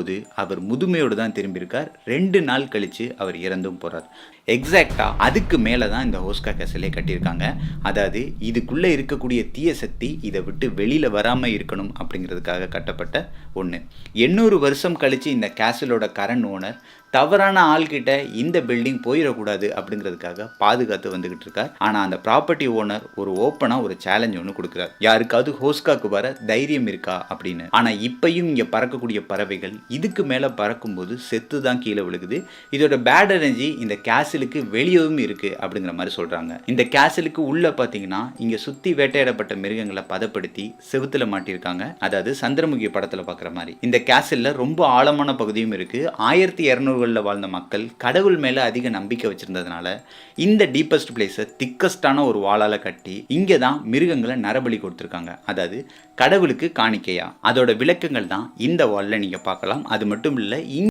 போது அவர் முதுமையோடு தான் திரும்பியிருக்கார். ரெண்டு நாள் கழித்து அவர் இறந்தும் போகிறார் எக்ஸாக்டாக அதுக்கு மேலே தான் இந்த ஹோஸ்கா கேசலே கட்டியிருக்காங்க. அதாவது இதுக்குள்ளே இருக்கக்கூடிய தீய சக்தி இதை விட்டு வெளியில் வராமல் இருக்கணும் அப்படிங்கிறதுக்காக கட்டப்பட்ட ஒன்று எண்ணூறு வருஷம் கழித்து இந்த கேசலோட கரண்ட் ஓனர் தவறான ஆள்கிட்ட இந்த பில்டிங் போயிடக்கூடாது அப்படிங்கிறதுக்காக பாதுகாத்து வந்துகிட்டு இருக்கார். ஆனால் அந்த ப்ராப்பர்ட்டி ஓனர் ஒரு ஓப்பனாக ஒரு சேலஞ்ச் ஒன்று கொடுக்குறார். யாருக்காவது ஹோஸ்காக்கு வர தைரியம் இருக்கா அப்படின்னு. ஆனால் இப்பையும் இங்கே பறக்கக்கூடிய பறவைகள் இதுக்கு மேலே பறக்கும்போது செத்து தான் கீழே விழுகுது. இதோட பேட் எனர்ஜி இந்த கேசலுக்கு வெளியவும் இருக்குது அப்படிங்கிற மாதிரி சொல்கிறாங்க இந்த கேசலுக்கு உள்ளே பார்த்தீங்கன்னா இங்கே சுற்றி வேட்டையாடப்பட்ட மிருகங்களை பதப்படுத்தி செவுத்துல மாட்டியிருக்காங்க. அதாவது சந்திரமுகி படத்தில் பார்க்குற மாதிரி. இந்த கேசலில் ரொம்ப ஆழமான பகுதியும் இருக்குது ஆயிரத்தி இரநூறு இரநூறுகளில் வாழ்ந்த மக்கள் கடவுள் மேலே அதிக நம்பிக்கை வச்சுருந்ததுனால இந்த டீப்பஸ்ட் பிளேஸை திக்கஸ்டான ஒரு வாளால் கட்டி இங்கே தான் மிருகங்களை நரபலி கொடுத்துருக்காங்க. அதாவது கடவுளுக்கு காணிக்கையா. அதோட விளக்கங்கள் தான் இந்த வாலில் நீங்கள் பார்க்கலாம். அது மட்டும் இல்லை